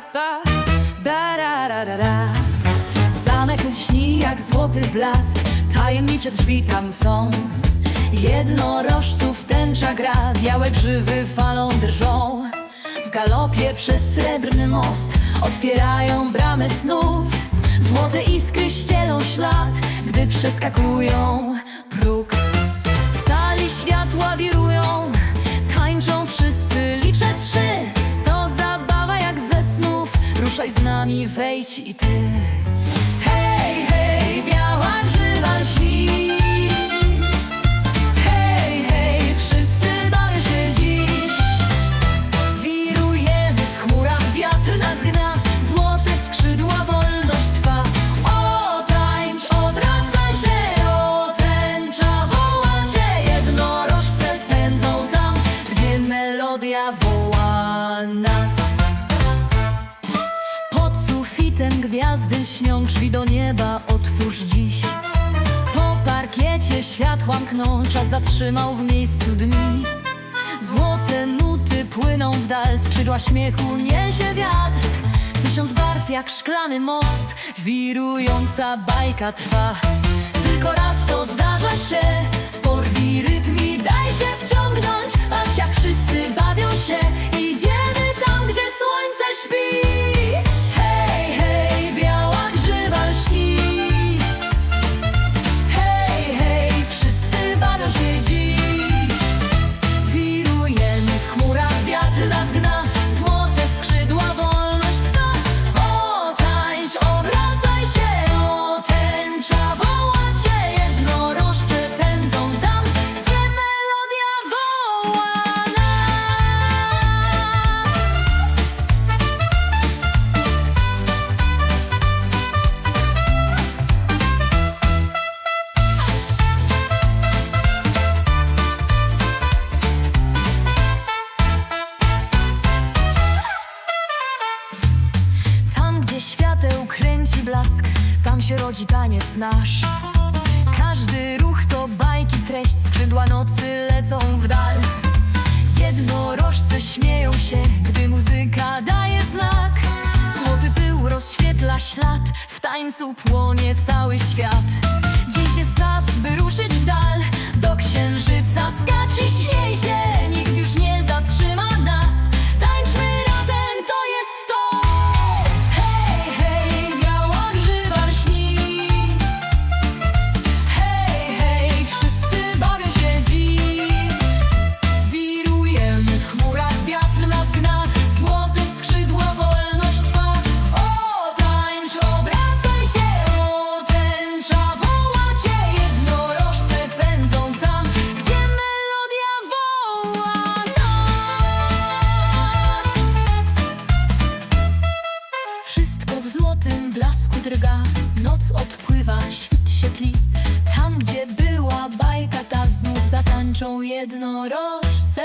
da, ra, ra, ra, ra. Zamek lśni jak złoty blask, tajemnicze drzwi tam są. Jednorożców tęcza gra, białe grzywy falą drżą. W galopie przez srebrny most otwierają bramy snów. Złote iskry ścielą ślad, gdy przeskakują. Ruszaj z nami, wejdź i ty. Sufitem gwiazdy śnią Drzwi do nieba otwórz dziś Po parkiecie światła mkną Czas zatrzymał w miejscu dni Złote nuty płyną w dal, skrzydła śmiechu niesie wiatr. Tysiąc barw jak szklany most, wirująca bajka trwa. Świateł kręci blask, tam się rodzi taniec nasz. Każdy ruch to bajki, treść, skrzydła nocy lecą w dal. Jednorożce śmieją się, gdy muzyka daje znak. Złoty pył rozświetla ślad, w tańcu płonie cały świat. Wszystko w złotym blasku drga. Noc odpływa, świt się tli. Tam, gdzie była bajka ta Znów zatańczą jednorożce